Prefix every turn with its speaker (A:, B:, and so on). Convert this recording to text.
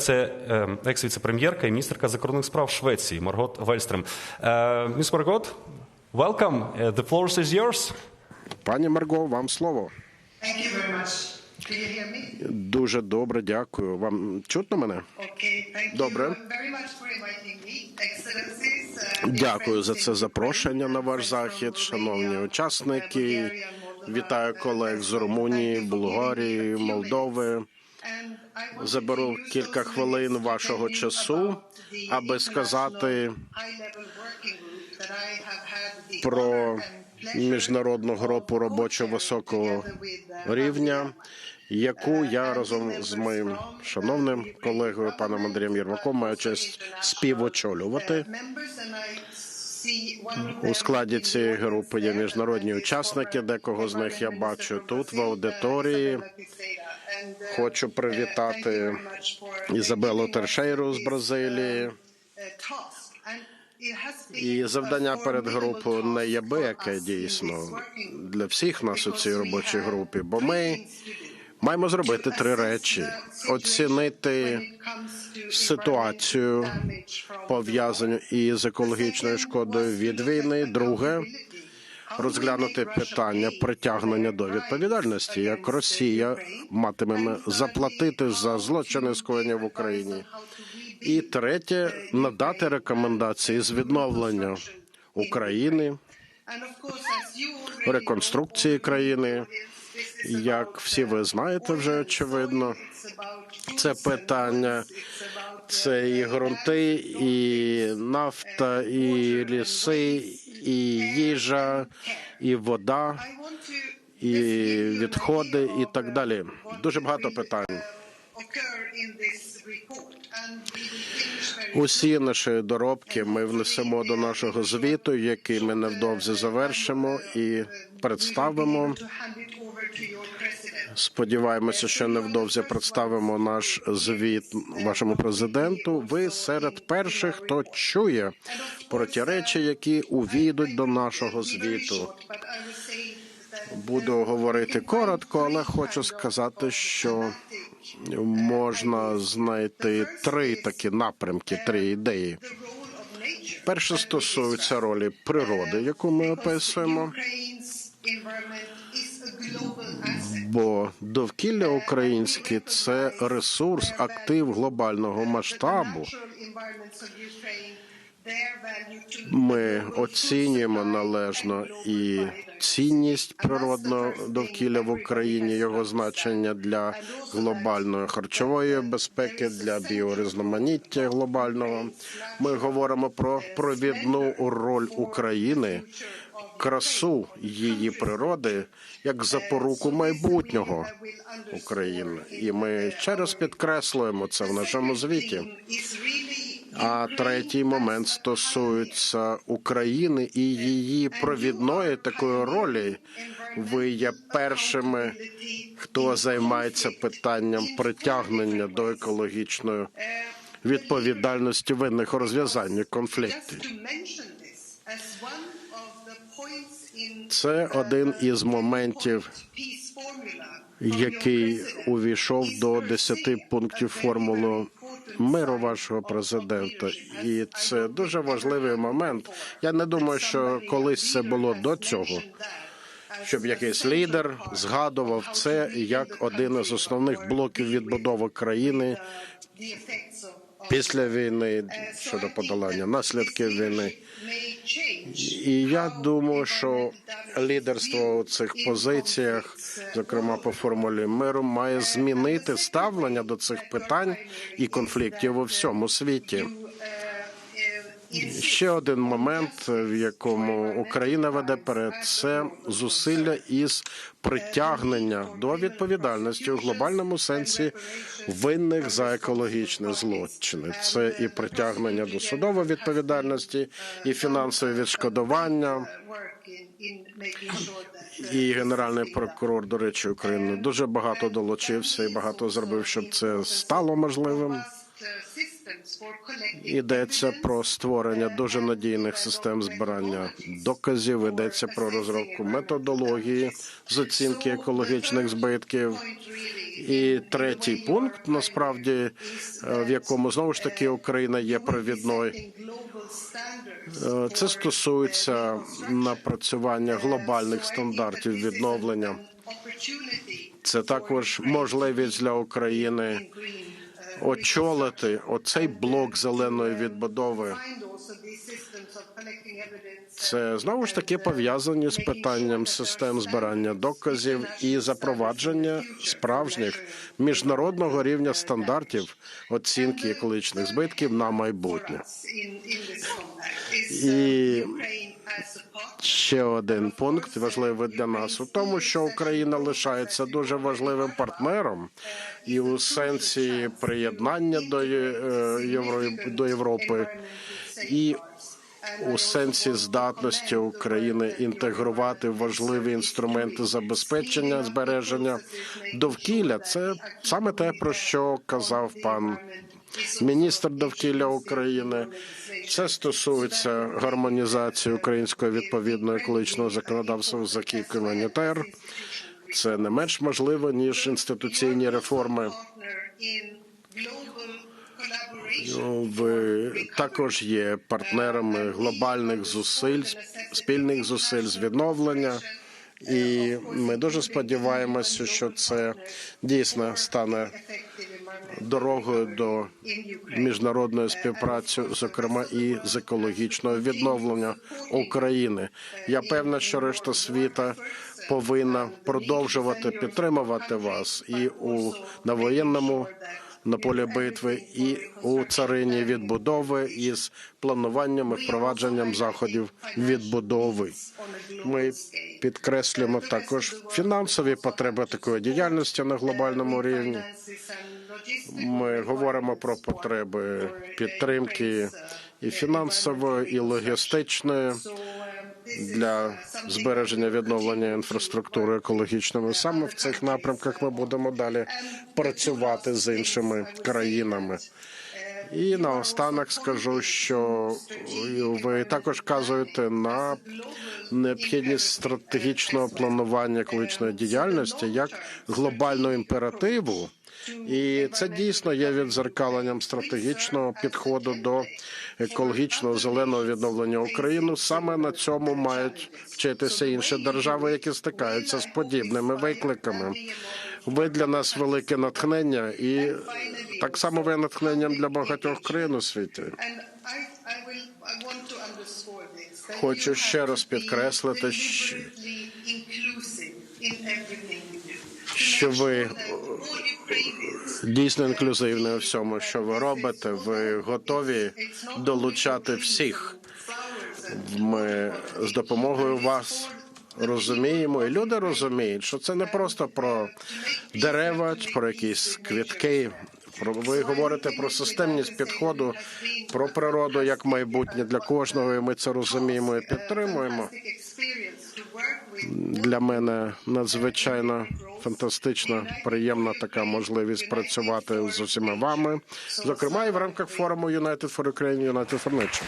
A: Це е, екс-віцепрем'єрка і міністерка закордонних справ Швеції Маргот Вельстрем. Е, Міс Маргот, welcome. Uh, The floor is yours.
B: Пані Марго, вам слово.
C: Thank you very much. Do you hear me?
B: Дуже добре, дякую. Вам чутно мене?
C: Okay, thank
B: Добре.
C: you uh,
B: Дякую за це запрошення на ваш захід, шановні учасники. Вітаю колег з Румунії, Болгарії, Молдови. Заберу кілька хвилин вашого часу, аби сказати про міжнародну групу робочого високого
C: uh,
B: рівня, яку я разом з моїм шановним
C: uh,
B: колегою паном Андрієм Єрмаком маю честь співочолювати. У складі цієї групи є міжнародні учасники. Декого з них я бачу тут в аудиторії. Хочу привітати Ізабелу Тершейру з Бразилії. І завдання перед групою не є яке дійсно для всіх нас у цій робочій групі, бо ми маємо зробити три речі: оцінити ситуацію пов'язану із екологічною шкодою від війни. Друге розглянути питання притягнення до відповідальності, як Росія матиме заплатити за злочини скоєні в Україні. І третє надати рекомендації з відновлення України, реконструкції країни. Як всі ви знаєте, вже очевидно, це питання. Це і грунти, і нафта, і ліси, і їжа, і вода, і відходи, і так далі. Дуже багато питань. Усі наші доробки ми внесемо до нашого звіту, який ми невдовзі завершимо і представимо. Сподіваємося, що невдовзі представимо наш звіт вашому президенту. Ви серед перших, хто чує про ті речі, які увійдуть до нашого звіту. Буду говорити коротко, але хочу сказати, що можна знайти три такі напрямки, три ідеї. Перше стосується ролі природи, яку ми описуємо. Бо довкілля українське це ресурс, актив глобального масштабу. Ми оцінюємо належно і цінність природного довкілля в Україні, його значення для глобальної харчової безпеки, для біорізноманіття глобального. Ми говоримо про провідну роль України, красу її природи як запоруку майбутнього України, і ми ще раз підкреслюємо це в нашому звіті. А третій момент стосується України і її провідної такої ролі. Ви є першими, хто займається питанням притягнення до екологічної відповідальності винних у розв'язанні конфліктів. Це один із моментів, який увійшов до десяти пунктів формули миру вашого президента, і це дуже важливий момент. Я не думаю, що колись це було до цього. Щоб якийсь лідер згадував це як один із основних блоків відбудови країни після війни щодо подолання наслідків війни. І я думаю, що лідерство у цих позиціях, зокрема по формулі миру, має змінити ставлення до цих питань і конфліктів у всьому світі. Ще один момент, в якому Україна веде перед це зусилля із притягнення до відповідальності у глобальному сенсі винних за екологічні злочини. Це і притягнення до судової відповідальності, і фінансове відшкодування. І генеральний прокурор, до речі, України дуже багато долучився і багато зробив, щоб це стало можливим. Йдеться про створення дуже надійних систем збирання доказів. Йдеться про розробку методології з оцінки екологічних збитків. І третій пункт, насправді, е, в якому знову ж таки Україна є провідною. Е, Це стосується напрацювання глобальних стандартів відновлення. Це також можливість для України очолити оцей блок зеленої відбудови. Це знову ж таки пов'язані з питанням систем збирання доказів і запровадження справжніх міжнародного рівня стандартів оцінки екологічних збитків на майбутнє. І Ще один пункт важливий для нас у тому, що Україна лишається дуже важливим партнером і у сенсі приєднання до е, Євро до Європи, і у сенсі здатності України інтегрувати важливі інструменти забезпечення збереження довкілля. Це саме те, про що казав пан міністр довкілля України. Це стосується гармонізації українського відповідного екологічного законодавства за АКІ комунітер. Це не менш можливо ніж інституційні реформи. Ну, Ви також є партнерами глобальних зусиль, спільних зусиль з відновлення. І ми дуже сподіваємося, що це дійсно стане дорогою до міжнародної співпраці, зокрема і з екологічного відновлення України. Я певна, що решта світа повинна продовжувати підтримувати вас і у на воєнному на полі битви, і у царині відбудови із плануванням і впровадженням заходів відбудови. Ми підкреслюємо також фінансові потреби такої діяльності на глобальному рівні. Ми говоримо про потреби підтримки і фінансової, і логістичної для збереження відновлення інфраструктури екологічної. Саме в цих напрямках ми будемо далі працювати з іншими країнами. І наостанок скажу, що ви також вказуєте на необхідність стратегічного планування екологічної діяльності як глобального імперативу. І це дійсно є відзеркаленням стратегічного підходу до екологічного зеленого відновлення України. Саме на цьому мають вчитися інші держави, які стикаються з подібними викликами. Ви для нас велике натхнення, і так само ви натхненням для багатьох країн у світі.
C: Хочу ще раз підкреслити, що
B: ви дійсно інклюзивні у всьому, що ви робите. Ви готові долучати всіх. Ми з допомогою вас розуміємо, і люди розуміють, що це не просто про дерева, про якісь квітки. Про ви говорите про системність підходу, про природу як майбутнє для кожного. і Ми це розуміємо і підтримуємо. Для мене надзвичайно фантастична, приємна така можливість працювати з усіма вами, зокрема і в рамках форуму United for Ukraine, United for Nature.